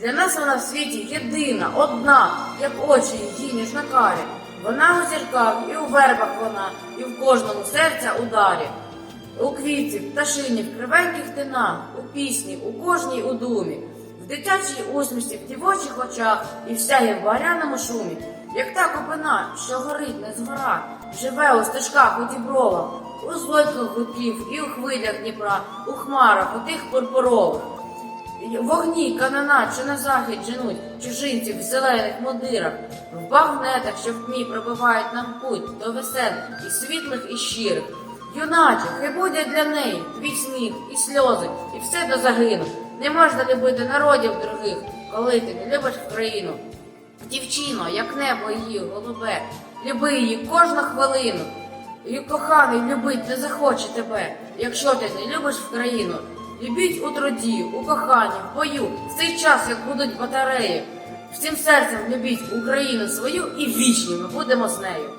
Для нас вона в світі єдина, одна, як очі її ніжнокарі. Вона у зірках і у вербах вона, і в кожному серця ударі. У квітці, пташині, в кривеньких тинах, у пісні, у кожній у думі, в дитячій усмішці, в дівочих очах і всяє в баряному шумі, як та копина, що горить не згора, живе у стежках у дібровах, у злойках гудків і у хвилях Дніпра, у хмарах, у тих пурпурових. Вогні канана, що на захід женуть чужинців в зелених мундирах, в багнетах, що в тьмі пробивають нам путь до весен і світлих, і щирих. Юначе, хай буде для неї твій сміх і сльози, і все до загину. Не можна любити народів других, коли ти не любиш країну. Дівчино, як небо її голубе, люби її кожну хвилину. І коханий любить не захоче тебе, якщо ти не любиш в країну. Любіть у труді, у коханні, в бою, в цей час, як будуть батареї. Всім серцем любіть Україну свою і вічні ми будемо з нею.